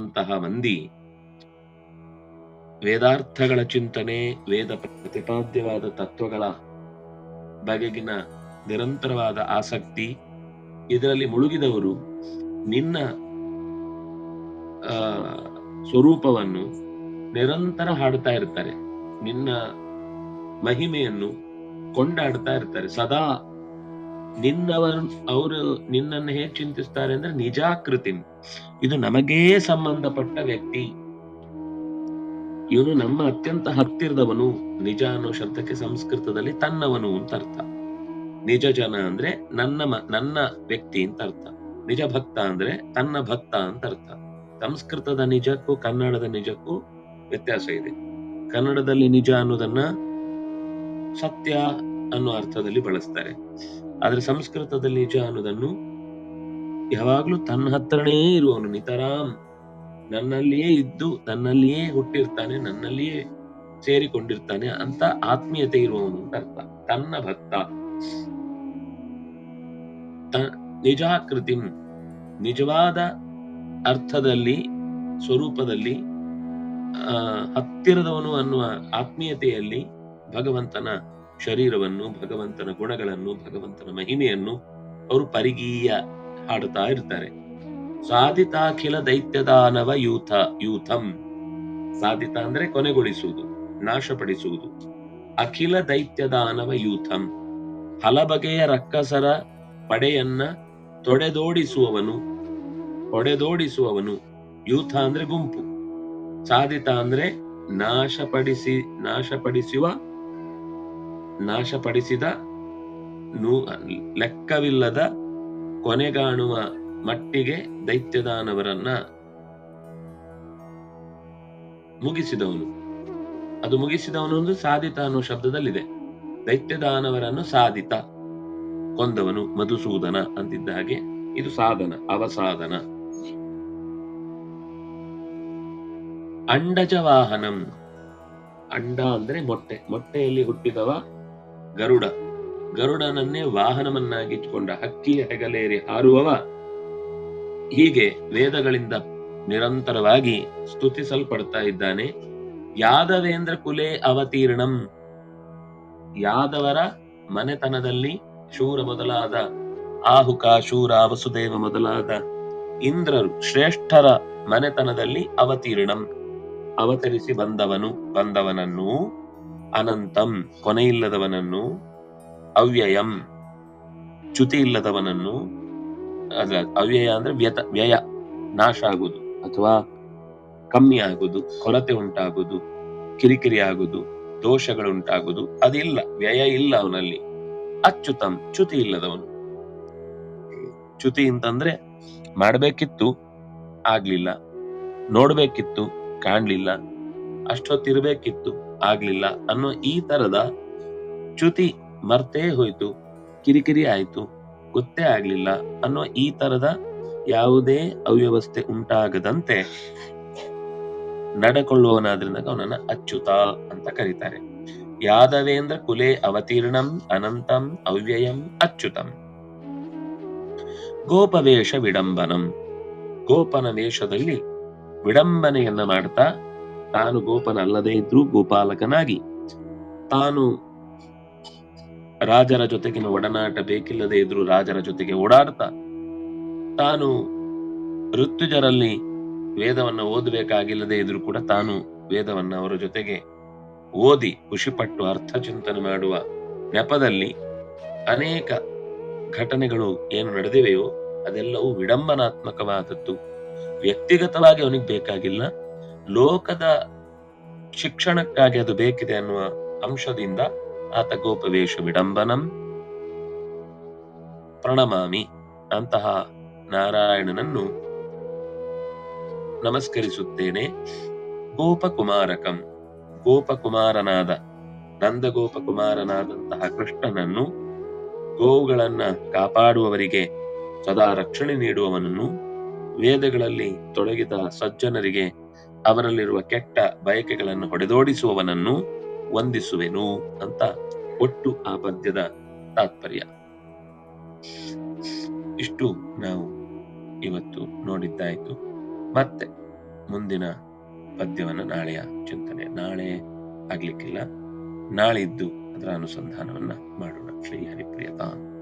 ಅಂತಹ ಮಂದಿ. ವೇದಾರ್ಥಗಳ ಚಿಂತನೆ, ವೇದ ಪ್ರತಿಪಾದ್ಯವಾದ ತತ್ವಗಳ ಬಗೆಗಿನ ನಿರಂತರವಾದ ಆಸಕ್ತಿ, ಇದರಲ್ಲಿ ಮುಳುಗಿದವರು ನಿನ್ನ ಸ್ವರೂಪವನ್ನು ನಿರಂತರ ಹಾಡ್ತಾ ಇರ್ತಾರೆ. ನಿನ್ನ ಮಹಿಮೆಯನ್ನು ಕೊಂಡಾಡ್ತಾ ಇರ್ತಾರೆ. ಸದಾ ನಿನ್ನವರು, ಅವರು ನಿನ್ನನ್ನು ಹೇಗೆ ಚಿಂತಿಸ್ತಾರೆ ಅಂದ್ರೆ ನಿಜಾಕೃತಿ ಇದು ನಮಗೇ ಸಂಬಂಧಪಟ್ಟ ವ್ಯಕ್ತಿ. ಇವನು ನಮ್ಮ ಅತ್ಯಂತ ಹತ್ತಿರದವನು. ನಿಜ ಅನ್ನೋ ಶಬ್ದಕ್ಕೆ ಸಂಸ್ಕೃತದಲ್ಲಿ ತನ್ನವನು ಅಂತ ಅರ್ಥ. ನಿಜ ಜನ ಅಂದ್ರೆ ನನ್ನ ನನ್ನ ವ್ಯಕ್ತಿ ಅಂತ ಅರ್ಥ. ನಿಜ ಭಕ್ತ ಅಂದ್ರೆ ತನ್ನ ಭಕ್ತ ಅಂತ ಅರ್ಥ. ಸಂಸ್ಕೃತದ ನಿಜಕ್ಕೂ ಕನ್ನಡದ ನಿಜಕ್ಕೂ ವ್ಯತ್ಯಾಸ ಇದೆ. ಕನ್ನಡದಲ್ಲಿ ನಿಜ ಅನ್ನೋದನ್ನ ಸತ್ಯ ಅನ್ನೋ ಅರ್ಥದಲ್ಲಿ ಬಳಸ್ತಾರೆ. ಆದ್ರೆ ಸಂಸ್ಕೃತದಲ್ಲಿ ನಿಜ ಅನ್ನೋದನ್ನು ಯಾವಾಗ್ಲೂ ತನ್ನ ಹತ್ರನೇ ಇರುವವನು. ನಿತರಾಮ್ ನನ್ನಲ್ಲಿಯೇ ಇದ್ದು ನನ್ನಲ್ಲಿಯೇ ಹುಟ್ಟಿರ್ತಾನೆ, ನನ್ನಲ್ಲಿಯೇ ಸೇರಿಕೊಂಡಿರ್ತಾನೆ ಅಂತ ಆತ್ಮೀಯತೆ ಇರುವವನು ಅಂತ ಅರ್ಥ. ತನ್ನ ಭಕ್ತ. ನಿಜಾಕೃತಿ. ನಿಜವಾದ ಅರ್ಥದಲ್ಲಿ, ಸ್ವರೂಪದಲ್ಲಿ ಹತ್ತಿರದವನು ಅನ್ನುವ ಆತ್ಮೀಯತೆಯಲ್ಲಿ ಭಗವಂತನ ಶರೀರವನ್ನು, ಭಗವಂತನ ಗುಣಗಳನ್ನು, ಭಗವಂತನ ಮಹಿಮೆಯನ್ನು ಅವರು ಪರಿಗೀಯ ಹಾಡುತ್ತಾ ಇರ್ತಾರೆ. ಸಾಧಿತಾಖಿಲ ದೈತ್ಯದಾನವ ಯೂಥ, ಯೂಥಂ. ಸಾಧಿತ ಅಂದ್ರೆ ಕೊನೆಗೊಳಿಸುವುದು, ನಾಶಪಡಿಸುವುದು. ಅಖಿಲ ದೈತ್ಯದಾನವ ಯೂಥಂ. ಹಲಬಗೆಯ ರಕ್ಕಸರ ಪಡೆಯನ್ನ ತೊಡೆದೋಡಿಸುವವನು, ಹೊಡೆದೋಡಿಸುವವನು. ಯೂಥ ಅಂದ್ರೆ ಗುಂಪು. ಸಾಧಿತ ಅಂದ್ರೆ ನಾಶಪಡಿಸಿ, ನಾಶಪಡಿಸುವ ನಾಶಪಡಿಸಿದ ನೂ ಲೆಕ್ಕವಿಲ್ಲದ ಕೊನೆಗಾಣುವ ಮಟ್ಟಿಗೆ ದೈತ್ಯದಾನವರನ್ನ ಮುಗಿಸಿದವನು. ಅದು ಮುಗಿಸಿದವನು ಒಂದು ಸಾಧಿತ ಅನ್ನೋ ಶಬ್ದದಲ್ಲಿದೆ. ದೈತ್ಯದಾನವರನ್ನು ಸಾಧಿತ ಕೊಂದವನು ಮಧುಸೂದನ ಅಂತಿದ್ದ ಹಾಗೆ ಇದು ಸಾಧನ, ಅವಸಾಧನ. ಅಂಡಜವಾಹನಂ. ಅಂಡ ಅಂದ್ರೆ ಮೊಟ್ಟೆ, ಮೊಟ್ಟೆಯಲ್ಲಿ ಹುಟ್ಟಿದವ ಗರುಡ. ಗರುಡನನ್ನೇ ವಾಹನವನ್ನಾಗಿಟ್ಟುಕೊಂಡ ಹಕ್ಕಿಯ ಹೆಗಲೇರಿ ಹಾರುವವ. ಹೀಗೆ ವೇದಗಳಿಂದ ನಿರಂತರವಾಗಿ ಸ್ತುತಿಸಲ್ಪಡ್ತಾ ಇದ್ದಾನೆ. ಯಾದವೇಂದ್ರ ಕುಲೆ ಅವತೀರ್ಣಂ. ಯಾದವರ ಮನೆತನದಲ್ಲಿ ಶೂರ ಮೊದಲಾದ ಆಹುಕ, ಶೂರ ವಸುದೇವ ಮೊದಲಾದ ಇಂದ್ರರು ಶ್ರೇಷ್ಠರ ಮನೆತನದಲ್ಲಿ ಅವತೀರ್ಣಂ. ಅವತರಿಸಿ ಬಂದವನು, ಬಂದವನನ್ನು ಅನಂತಂ ಕೊನೆಯಿಲ್ಲದವನನ್ನು ಅವ್ಯಯಂ ಚ್ಯುತಿ ಇಲ್ಲದವನನ್ನು ಅದ ಅವ್ಯಯ ಅಂದ್ರೆ ವ್ಯತ, ವ್ಯಯ, ನಾಶ ಆಗುದು ಅಥವಾ ಕಮ್ಮಿ ಆಗುದು ಕೊರತೆ ಉಂಟಾಗುದು ಕಿರಿಕಿರಿ ಆಗುದು ದೋಷಗಳು ಉಂಟಾಗುದು ಅದಿಲ್ಲ, ವ್ಯಯ ಇಲ್ಲ ಅವನಲ್ಲಿ. ಅಚ್ಯುತಂ ಚ್ಯುತಿ ಇಲ್ಲದವನು ಚ್ಯುತಿ ಅಂತಂದ್ರೆ ಮಾಡ್ಬೇಕಿತ್ತು, ಆಗ್ಲಿಲ್ಲ, ನೋಡ್ಬೇಕಿತ್ತು, ಕಾಣ್ಲಿಲ್ಲ, ಅಷ್ಟೊತ್ತಿರ್ಬೇಕಿತ್ತು. ಆಗ್ಲಿಲ್ಲ ಅನ್ನೋ ಈ ತರದ ಚ್ಯುತಿ ಮರ್ತೇ ಹೋಯ್ತು, ಕಿರಿಕಿರಿ ಆಯ್ತು, ಗೊತ್ತೇ ಆಗ್ಲಿಲ್ಲ ಅನ್ನೋ ಈ ತರದ ಯಾವುದೇ ಅವ್ಯವಸ್ಥೆ ಉಂಟಾಗದಂತೆ ನಡೆಕೊಳ್ಳುವವನಾದ್ರಿಂದ ಅವನನ್ನ ಅಚ್ಯುತ ಅಂತ ಕರೀತಾರೆ. ಯಾದವೇಂದ್ರ ಕುಲೆ ಅವತೀರ್ಣಂ ಅನಂತಂ ಅವ್ಯಯಂ ಅಚ್ಯುತಂ. ಗೋಪವೇಷ ವಿಡಂಬನಂ. ಗೋಪನ ವೇಷದಲ್ಲಿ ವಿಡಂಬನೆಯನ್ನ ಮಾಡ್ತಾ ತಾನು ಗೋಪನ ಅಲ್ಲದೇ ಇದ್ರೂ ಗೋಪಾಲಕನಾಗಿ. ತಾನು ರಾಜರ ಜೊತೆಗಿನ ಒಡನಾಟ ಬೇಕಿಲ್ಲದೆ ಇದ್ರೂ ರಾಜರ ಜೊತೆಗೆ ಓಡಾಡ್ತಾ. ತಾನು ಋತುಜರಲ್ಲಿ ವೇದವನ್ನ ಓದಬೇಕಾಗಿಲ್ಲದೆ ಇದ್ರೂ ಕೂಡ ತಾನು ವೇದವನ್ನ ಅವರ ಜೊತೆಗೆ ಓದಿ ಖುಷಿಪಟ್ಟು ಅರ್ಥ ಚಿಂತನೆ ಮಾಡುವ ನೆಪದಲ್ಲಿ ಅನೇಕ ಘಟನೆಗಳು ಏನು ನಡೆದಿವೆಯೋ ಅದೆಲ್ಲವೂ ವಿಡಂಬನಾತ್ಮಕವಾದದ್ದು. ವ್ಯಕ್ತಿಗತವಾಗಿ ಅವನಿಗೆ ಬೇಕಾಗಿಲ್ಲ. ಲೋಕದ ಶಿಕ್ಷಣಕ್ಕಾಗಿ ಅದು ಬೇಕಿದೆ ಅನ್ನುವ ಅಂಶದಿಂದ ಆತ ಗೋಪವೇಶ ವಿಡಂಬನಂ ಪ್ರಣಮಾಮಿ ಅಂತಹ ನಾರಾಯಣನನ್ನು ನಮಸ್ಕರಿಸುತ್ತೇನೆ. ಗೋಪಕುಮಾರಕಂ. ಗೋಪಕುಮಾರನಾದ, ನಂದಗೋಪಕುಮಾರನಾದಂತಹ ಕೃಷ್ಣನನ್ನು ಗೋವುಗಳನ್ನ ಕಾಪಾಡುವವರಿಗೆ ಸದಾ ರಕ್ಷಣೆ ನೀಡುವವನನ್ನು ವೇದಗಳಲ್ಲಿ ತೊಡಗಿದ ಸಜ್ಜನರಿಗೆ ಅವರಲ್ಲಿರುವ ಕೆಟ್ಟ ಬಯಕೆಗಳನ್ನು ಹೊಡೆದೋಡಿಸುವವನನ್ನು ವಂದಿಸುವೆನು ಅಂತ ಒಟ್ಟು ಆ ಪದ್ಯದ ತಾತ್ಪರ್ಯ. ಇಷ್ಟು ನಾವು ಇವತ್ತು ನೋಡಿದ್ದಾಯ್ತು. ಮತ್ತೆ ಮುಂದಿನ ಪದ್ಯವನ್ನು ನಾಳೆಯ ಚಿಂತನೆ. ನಾಳೆ ಆಗ್ಲಿಕ್ಕಿಲ್ಲ. ನಾಳಿದ್ದು ಅದರ ಅನುಸಂಧಾನವನ್ನ ಮಾಡೋಣ. ಶ್ರೀ ಹರಿ